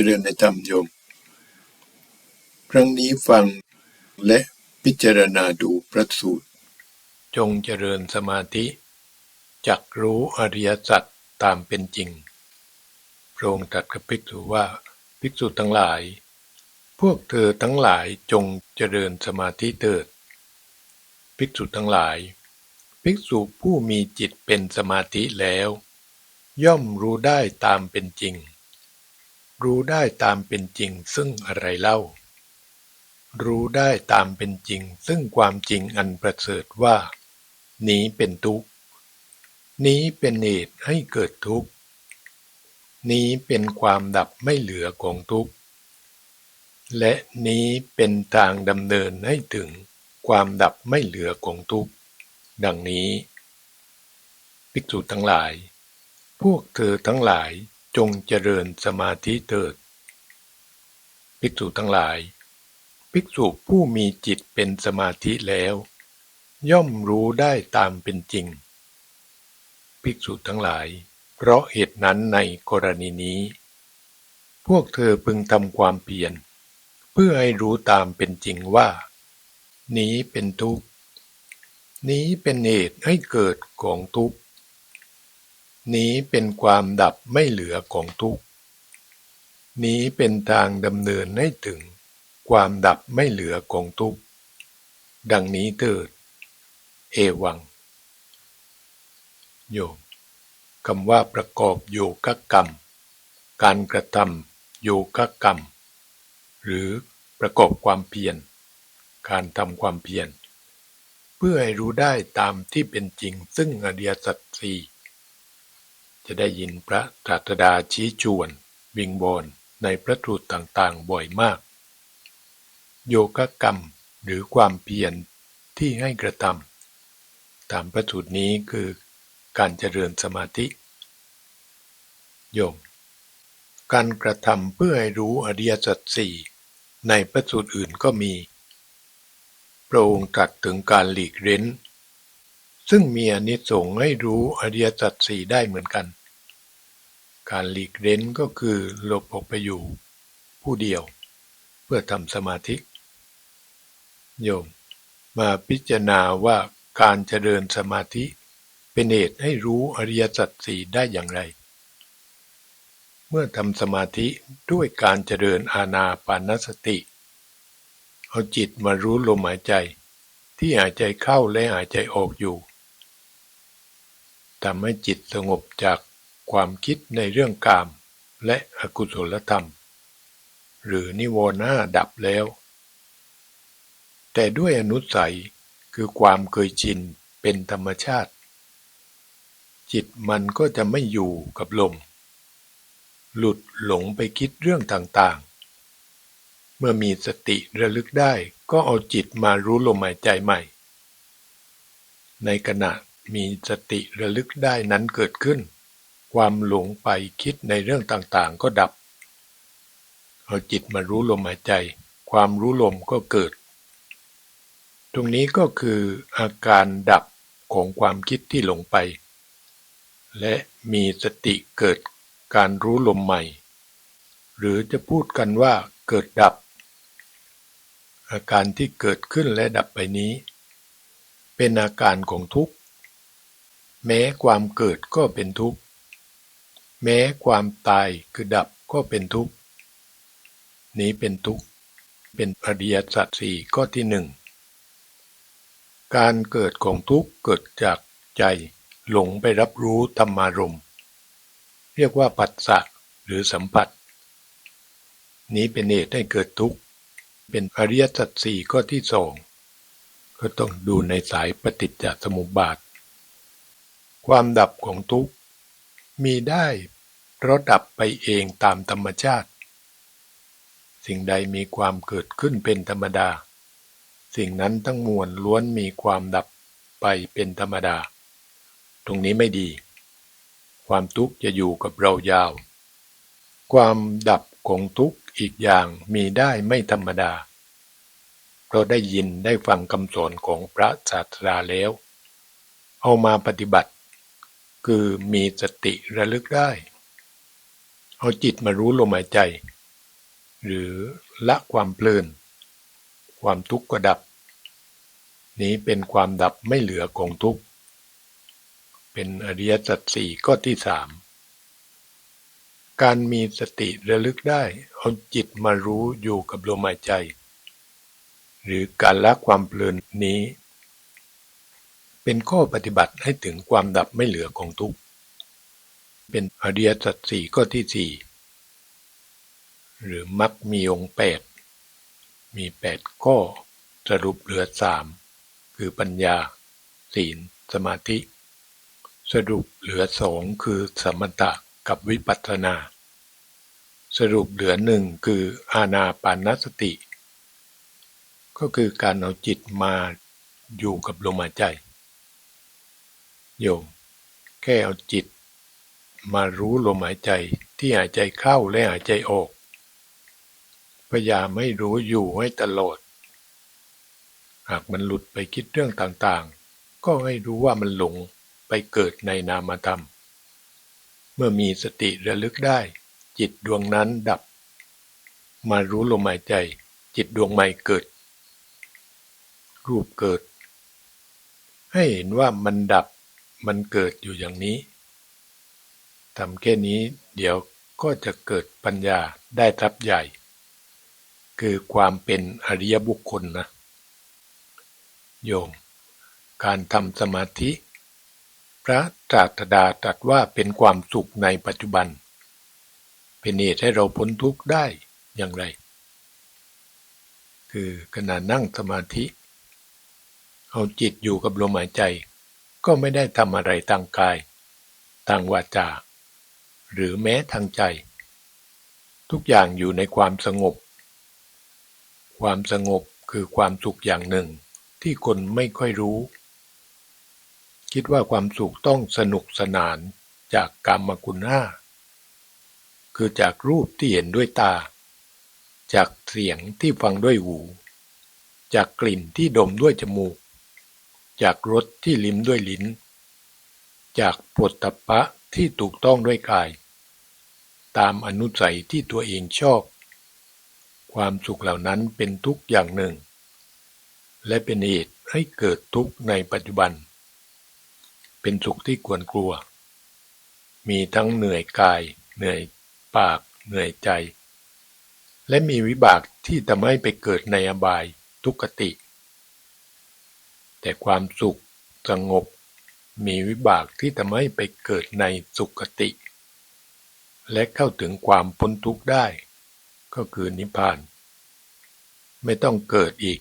จริญในธรรมโยม ครั้งนี้ฟังและพิจารณาดูพระสูตร จงเจริญสมาธิ จักรู้อริยสัจตามเป็นจริง พระองค์ตรัสกับภิกษุว่าภิกษุทั้งหลาย พวกเธอทั้งหลายจงเจริญสมาธิเถิด ภิกษุทั้งหลาย ภิกษุผู้มีจิตเป็นสมาธิแล้ว ย่อมรู้ได้ตามเป็นจริง รู้ได้ตามเป็นจริงซึ่งอะไรเล่า รู้ได้ตามเป็นจริงซึ่งความจริงอันประเสริฐว่า นี้เป็นทุกข์ นี้เป็นเหตุให้เกิดทุกข์ นี้เป็นความดับไม่เหลือของทุกข์ และนี้เป็นทางดำเนินให้ถึงความดับไม่เหลือของทุกข์ ดังนี้ ภิกษุทั้งหลาย พวกเธอทั้งหลาย จงเจริญสมาธิเถิด ภิกษุทั้งหลาย ภิกษุผู้มีจิตเป็นสมาธิแล้ว ย่อมรู้ได้ตามเป็นจริง ภิกษุทั้งหลาย เพราะเหตุนั้นในกรณีนี้ พวกเธอพึงทำความเพียรเพื่อให้รู้ตามเป็นจริงว่า นี้เป็นทุกข์ นี้เป็นเหตุให้เกิดของทุกข์ นี้เป็นความดับไม่เหลือของทุกข์ นี้เป็นทางดำเนินให้ถึง ความดับไม่เหลือของทุกข์ ดังนี้เถิด เอวัง โยมคำว่าประกอบโยกกรรม การกระทำโยกกรรม หรือประกอบความเพียร การทำความเพียร เพื่อให้รู้ได้ตามที่เป็นจริงซึ่งอริยสัจสี่ จะได้ยินพระตรัสดาชี้ชวน วิงบอนในพระสูตต่างๆบ่อยมาก โยกกรรมหรือความเพียรที่ให้กระทำตามพระสูตรนี้คือการเจริญสมาธิ โยม การกระทำเพื่อให้รู้อริยสัจสี่ในพระสูตรอื่นก็มี พระองค์ตรัสถึงการหลีกเร้น ซึ่งมีอนิสงส์ให้รู้อริยสัจสี่ได้เหมือนกัน การหลีกเร้นก็คือหลบออกไปอยู่ ผู้เดียว เพื่อทำสมาธิ โยม มาพิจารณาว่าการเจริญสมาธิเป็นเหตุให้รู้อริยสัจสี่ได้อย่างไร เมื่อทำสมาธิด้วยการเจริญอาณาปานสติ เอาจิตมารู้ลมหายใจที่หายใจเข้าและหายใจออกอยู่ทำให้จิตสงบจาก ความคิดในเรื่องกาม และอกุศลธรรม หรือนิวรณ์ห้าดับแล้ว แต่ด้วยอนุสัยคือความเคยชินเป็นธรรมชาติ จิตมันก็จะไม่อยู่กับลม หลุดหลงไปคิดเรื่องต่างๆ เมื่อมีสติระลึกได้ก็เอาจิตมารู้ลมหายใจใหม่ ในขณะมีสติระลึกได้นั้นเกิดขึ้น ความหลงไปคิดในเรื่องต่างๆ ก็ดับ เอาจิตมารู้ลมหายใจ ความรู้ลมก็เกิด ตรงนี้ก็คืออาการดับของความคิดที่หลงไป และมีสติเกิดการรู้ลมใหม่ หรือจะพูดกันว่าเกิดดับ อาการที่เกิดขึ้นและดับไปนี้ เป็นอาการของทุกข์ แม้ความเกิดก็เป็นทุกข์ แม้ความตายคือดับก็เป็นทุกข์ นี้เป็นทุกข์ เป็นอริยสัจสี่ข้อที่หนึ่ง การเกิดของทุกข์เกิดจากใจหลงไปรับรู้ธรรมารมณ์เรียกว่าปัสสะหรือสัมผัส นี้เป็นเหตุให้เกิดทุกข์ เป็นอริยสัจสี่ข้อที่สองก็ต้องดูในสายปฏิจจสมุปบาท ความดับของทุกข์ มีได้เพราะดับไปเองตามธรรมชาติ สิ่งใดมีความเกิดขึ้นเป็นธรรมดา สิ่งนั้นทั้งมวลล้วนมีความดับไปเป็นธรรมดา ตรงนี้ไม่ดี ความทุกข์จะอยู่กับเรายาว ความดับของทุกข์อีกอย่างมีได้ไม่ธรรมดา เราได้ยินได้ฟังคำสอนของพระศาสดาแล้ว เอามาปฏิบัติ คือมีสติระลึกได้ เอาจิตมารู้ลมหายใจ หรือละความเพลิน ความทุกข์ก็ดับ นี้เป็นความดับไม่เหลือของทุกข์ เป็นอริยสัจสี่ข้อที่สามการมีสติระลึกได้ เอาจิตมารู้อยู่กับลมหายใจ หรือการละความเพลินนี้ เป็นข้อปฏิบัติให้ถึงความดับไม่เหลือของทุกข์ เป็นอริยสัจสี่ข้อที่สี่หรือมักมีองค์แปด มีแปดข้อ สรุปเหลือสามคือปัญญา ศีล สมาธิ สรุปเหลือสองคือสมถะกับวิปัสสนา สรุปเหลือหนึ่งคืออาณาปานสติ ก็คือการเอาจิตมาอยู่กับลมหายใจ โยม แค่เอาจิต มารู้ลมหายใจที่หายใจเข้าและหายใจออก พยายามไม่รู้อยู่ให้ตลอด หากมันหลุดไปคิดเรื่องต่างๆ ก็ให้รู้ว่ามันหลงไปเกิดในนามธรรม เมื่อมีสติระลึกได้ จิตดวงนั้นดับ มารู้ลมหายใจ จิตดวงใหม่เกิด รูปเกิด ให้เห็นว่ามันดับ มันเกิดอยู่อย่างนี้ทำแค่นี้เดี๋ยวก็จะเกิดปัญญาได้ทรัพย์ใหญ่ คือความเป็นอริยบุคคลนะ โยม การทำสมาธิ พระตรัสดาตรัสว่าเป็นความสุขในปัจจุบัน เป็นเหตุให้เราพ้นทุกข์ได้อย่างไร คือขณะนั่งสมาธิ เอาจิตอยู่กับลมหายใจ ก็ไม่ได้ทำอะไรทางกาย ทางวาจา หรือแม้ทางใจ ทุกอย่างอยู่ในความสงบ ความสงบคือความสุขอย่างหนึ่งที่คนไม่ค่อยรู้ คิดว่าความสุขต้องสนุกสนานจากกรรมคุณห้าคือจากรูปที่เห็นด้วยตา จากเสียงที่ฟังด้วยหู จากกลิ่นที่ดมด้วยจมูก จากรสที่ลิ้มด้วยลิ้น จากปวดตปะที่ถูกต้องด้วยกาย ตามอนุสัยที่ตัวเองชอบ ความสุขเหล่านั้นเป็นทุกอย่างหนึ่ง และเป็นเหตุให้เกิดทุกข์ในปัจจุบัน เป็นสุขที่ควรกลัว มีทั้งเหนื่อยกาย เหนื่อยปาก เหนื่อยใจ และมีวิบากที่ทำให้ไปเกิดในอบายทุกขติ แต่ความสุขสงบมีวิบากที่ทำให้ไปเกิดในสุขติ และเข้าถึงความพ้นทุกข์ได้ ก็คือนิพพาน ไม่ต้องเกิดอีก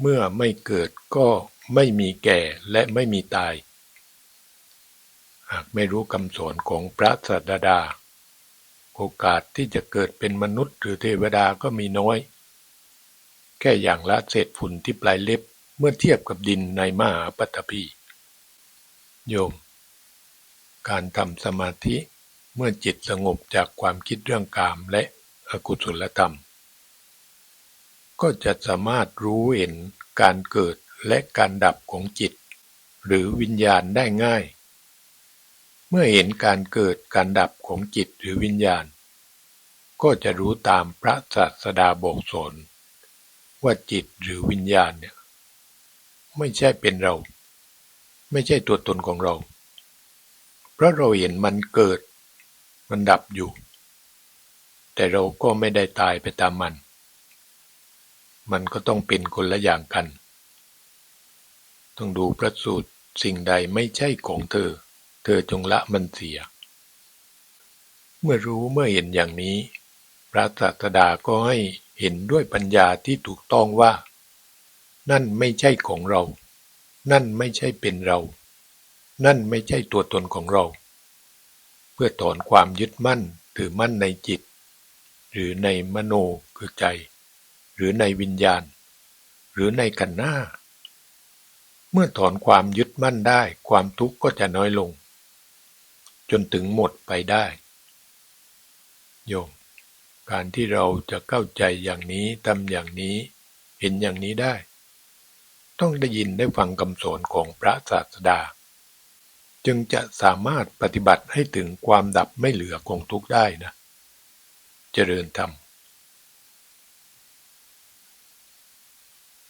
เมื่อไม่เกิดก็ไม่มีแก่และไม่มีตาย หากไม่รู้คำสอนของพระสัสดา โอกาสที่จะเกิดเป็นมนุษย์หรือเทวดาก็มีน้อย แค่อย่างละเศษฝุ่นที่ปลายเล็บ เมื่อเทียบกับดินในมหาปัตภีโยม การทำสมาธิเมื่อจิตสงบจากความคิดเรื่องกามและอกุศลธรรม ก็จะสามารถรู้เห็นการเกิดและการดับของจิต หรือวิญญาณได้ง่าย เมื่อเห็นการเกิดการดับของจิตหรือวิญญาณ ก็จะรู้ตามพระศาสดาบอกสอนว่าจิตหรือวิญญาณเนี่ย ไม่ใช่เป็นเรา ไม่ใช่ตัวตนของเรา เพราะเราเห็นมันเกิด มันดับอยู่ แต่เราก็ไม่ได้ตายไปตามมัน มันก็ต้องเป็นคนละอย่างกัน ต้องดูพระสูตรสิ่งใดไม่ใช่ของเธอ เธอจงละมันเสีย เมื่อรู้เมื่อเห็นอย่างนี้ พระศาสดาก็ให้เห็นด้วยปัญญาที่ถูกต้องว่า นั่นไม่ใช่ของเรา นั่นไม่ใช่เป็นเรา นั่นไม่ใช่ตัวตนของเรา เพื่อถอนความยึดมั่นถือมั่นในจิต หรือในมโนคือใจ หรือในวิญญาณ หรือในกันหน้า เมื่อถอนความยึดมั่นได้ความทุกข์ก็จะน้อยลง จนถึงหมดไปได้ โยมการที่เราจะเข้าใจอย่างนี้ทำอย่างนี้ เห็นอย่างนี้ได้ ต้องได้ยินได้ฟังคำสอนของพระศาสดา จึงจะสามารถปฏิบัติให้ถึงความดับไม่เหลือของทุกข์ได้นะ เจริญธรรม